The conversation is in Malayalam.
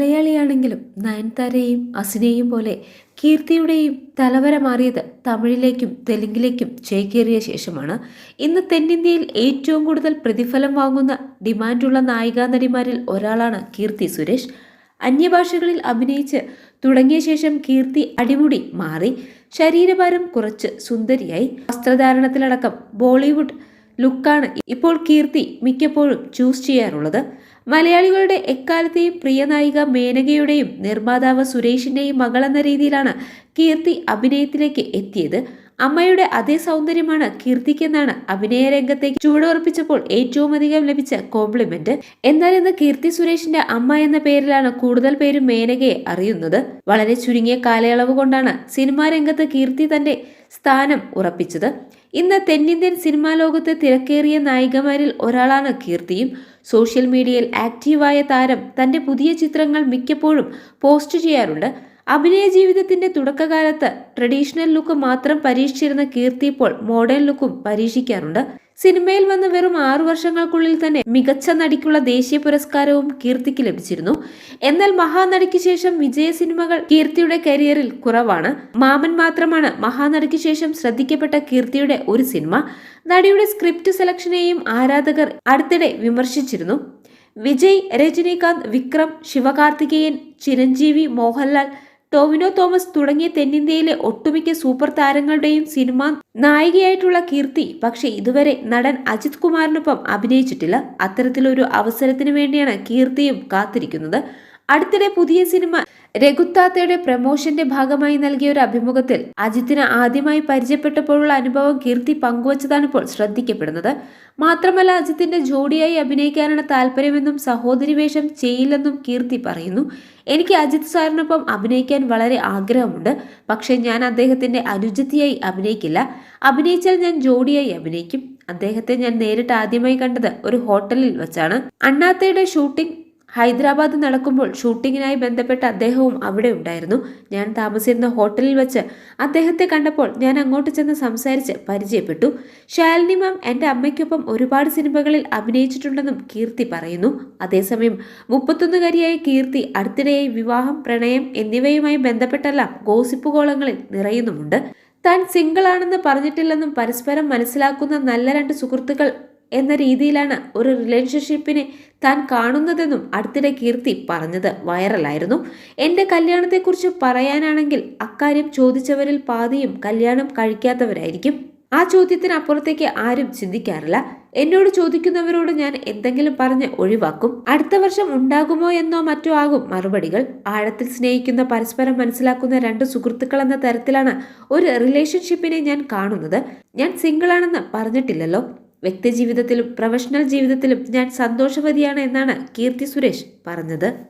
മലയാളിയാണെങ്കിലും നയൻതാരയെയും അസിനെയും പോലെ കീർത്തിയുടെയും തലവര മാറിയത് തമിഴിലേക്കും തെലുങ്കിലേക്കും ചേക്കേറിയ ശേഷമാണ്. ഇന്ന് തെന്നിന്ത്യയിൽ ഏറ്റവും കൂടുതൽ പ്രതിഫലം വാങ്ങുന്ന ഡിമാൻഡുള്ള നായികാ നടിമാരിൽ ഒരാളാണ് കീർത്തി സുരേഷ്. അന്യഭാഷകളിൽ അഭിനയിച്ച് തുടങ്ങിയ ശേഷം കീർത്തി അടിമുടി മാറി. ശരീരഭാരം കുറച്ച് സുന്ദരിയായി. വസ്ത്രധാരണത്തിലടക്കം ബോളിവുഡ് ലുക്കാണ് ഇപ്പോൾ കീർത്തി മിക്കപ്പോഴും ചൂസ് ചെയ്യാറുള്ളത്. മലയാളികളുടെ എക്കാലത്തെയും പ്രിയ നായിക മേനകയുടെയും നിർമ്മാതാവ് സുരേഷിന്റെയും മകളെന്ന രീതിയിലാണ് കീർത്തി അഭിനയത്തിലേക്ക് എത്തിയത്. അമ്മയുടെ അതേ സൗന്ദര്യമാണ് കീർത്തിക്കെന്നാണ് അഭിനയ രംഗത്തേക്ക് ചുവടുറപ്പിച്ചപ്പോൾ ഏറ്റവും അധികം ലഭിച്ച കോംപ്ലിമെന്റ്. എന്നാൽ ഇന്ന് കീർത്തി സുരേഷിന്റെ അമ്മ എന്ന പേരിലാണ് കൂടുതൽ പേരും മേനകയെ അറിയുന്നത്. വളരെ ചുരുങ്ങിയ കാലയളവ് കൊണ്ടാണ് സിനിമാ രംഗത്ത് കീർത്തി തന്റെ സ്ഥാനം ഉറപ്പിച്ചത്. ഇന്ന് തെന്നിന്ത്യൻ സിനിമാ ലോകത്തെ തിരക്കേറിയ നായികമാരിൽ ഒരാളാണ് കീർത്തിയും. സോഷ്യൽ മീഡിയയിൽ ആക്റ്റീവായ താരം തന്റെ പുതിയ ചിത്രങ്ങൾ മിക്കപ്പോഴും പോസ്റ്റ് ചെയ്യാറുണ്ട്. അഭിനയ ജീവിതത്തിന്റെ തുടക്കകാലത്ത് ട്രഡീഷണൽ ലുക്ക് മാത്രം പരീക്ഷിച്ചിരുന്ന കീർത്തി ഇപ്പോൾ മോഡേൺ ലുക്കും പരീക്ഷിക്കാറുണ്ട്. സിനിമയിൽ വന്ന് വെറും ആറു വർഷങ്ങൾക്കുള്ളിൽ തന്നെ മികച്ച നടിക്കുള്ള ദേശീയ പുരസ്കാരവും കീർത്തിക്ക് ലഭിച്ചിരുന്നു. എന്നാൽ മഹാനടിക്ക് ശേഷം വിജയ സിനിമകൾ കീർത്തിയുടെ കരിയറിൽ കുറവാണ്. മാമൻ മാത്രമാണ് മഹാനടിക്ക് ശേഷം ശ്രദ്ധിക്കപ്പെട്ട കീർത്തിയുടെ ഒരു സിനിമ. നടിയുടെ സ്ക്രിപ്റ്റ് സെലക്ഷനെയും ആരാധകർ അടുത്തിടെ വിമർശിച്ചിരുന്നു. വിജയ് രജനീകാന്ത് വിക്രം ശിവകാർത്തികേയൻ ചിരഞ്ജീവി മോഹൻലാൽ ടോവിനോ തോമസ് തുടങ്ങിയ തെന്നിന്ത്യയിലെ ഒട്ടുമിക്ക സൂപ്പർ താരങ്ങളുടെയും സിനിമ നായികയായിട്ടുള്ള കീർത്തി പക്ഷേ ഇതുവരെ നടൻ അജിത് കുമാറിനൊപ്പം അഭിനയിച്ചിട്ടില്ല. അത്തരത്തിലൊരു അവസരത്തിന് വേണ്ടിയാണ് കീർത്തിയും കാത്തിരിക്കുന്നത്. അടുത്തിടെ പുതിയ സിനിമ രഘുത്താത്തയുടെ പ്രമോഷന്റെ ഭാഗമായി നൽകിയ ഒരു അഭിമുഖത്തിൽ അജിത്തിന് ആദ്യമായി പരിചയപ്പെട്ടപ്പോഴുള്ള അനുഭവം കീർത്തി പങ്കുവച്ചതാണ് ഇപ്പോൾ ശ്രദ്ധിക്കപ്പെടുന്നത്. മാത്രമല്ല അജിത്തിന്റെ ജോഡിയായി അഭിനയിക്കാനാണ് താല്പര്യമെന്നും സഹോദരി വേഷം ചെയ്യില്ലെന്നും കീർത്തി പറയുന്നു. എനിക്ക് അജിത് സാറിനൊപ്പം അഭിനയിക്കാൻ വളരെ ആഗ്രഹമുണ്ട്. പക്ഷേ ഞാൻ അദ്ദേഹത്തിന്റെ അനുജത്തിയായി അഭിനയിക്കില്ല. അഭിനയിച്ചാൽ ഞാൻ ജോഡിയായി അഭിനയിക്കും. അദ്ദേഹത്തെ ഞാൻ നേരിട്ട് ആദ്യമായി കണ്ടത് ഒരു ഹോട്ടലിൽ വെച്ചാണ്. അണ്ണാത്തയുടെ ഷൂട്ടിംഗ് ഹൈദരാബാദ് നടക്കുമ്പോൾ ഷൂട്ടിങ്ങിനായി ബന്ധപ്പെട്ട അദ്ദേഹവും അവിടെ ഉണ്ടായിരുന്നു. ഞാൻ താമസിച്ചിരുന്ന ഹോട്ടലിൽ വെച്ച് അദ്ദേഹത്തെ കണ്ടപ്പോൾ ഞാൻ അങ്ങോട്ട് ചെന്ന് സംസാരിച്ച് പരിചയപ്പെട്ടു. ശാലിനി മാം എന്റെ അമ്മയ്ക്കൊപ്പം ഒരുപാട് സിനിമകളിൽ അഭിനയിച്ചിട്ടുണ്ടെന്നും കീർത്തി പറയുന്നു. അതേസമയം മുപ്പത്തൊന്നുകാരിയായ കീർത്തി അടുത്തിടെയായി വിവാഹം പ്രണയം എന്നിവയുമായി ബന്ധപ്പെട്ടെല്ലാം ഗോസിപ്പ് കോളങ്ങളിൽ നിറയുന്നുമുണ്ട്. താൻ സിംഗിൾ ആണെന്ന് പറഞ്ഞിട്ടില്ലെന്നും പരസ്പരം മനസ്സിലാക്കുന്ന നല്ല രണ്ട് സുഹൃത്തുക്കൾ എന്ന രീതിയിലാണ് ഒരു റിലേഷൻഷിപ്പിനെ താൻ കാണുന്നതെന്നും അടുത്തിടെ കീർത്തി പറഞ്ഞത്. വൈറലായിരുന്നു. എന്റെ കല്യാണത്തെക്കുറിച്ച് പറയാനാണെങ്കിൽ അക്കാര്യം ചോദിച്ചവരിൽ പാതിയും കല്യാണം കഴിക്കാത്തവരായിരിക്കും. ആ ചോദ്യത്തിന് അപ്പുറത്തേക്ക് ആരും ചിന്തിക്കാറില്ല. എന്നോട് ചോദിക്കുന്നവരോട് ഞാൻ എന്തെങ്കിലും പറഞ്ഞ് ഒഴിവാക്കും. അടുത്ത വർഷം ഉണ്ടാകുമോ എന്നോ മറ്റോ ആകും മറുപടികൾ. ആഴത്തിൽ സ്നേഹിക്കുന്ന പരസ്പരം മനസ്സിലാക്കുന്ന രണ്ട് സുഹൃത്തുക്കൾ എന്ന തരത്തിലാണ് ഒരു റിലേഷൻഷിപ്പിനെ ഞാൻ കാണുന്നത്. ഞാൻ സിംഗിൾ ആണെന്ന് പറഞ്ഞിട്ടില്ലല്ലോ. വ്യക്തി ജീവിതത്തിലും പ്രൊഫഷണൽ ജീവിതത്തിലും ഞാൻ സന്തോഷവതിയാണ് എന്നാണ് കീർത്തി സുരേഷ് പറഞ്ഞത്.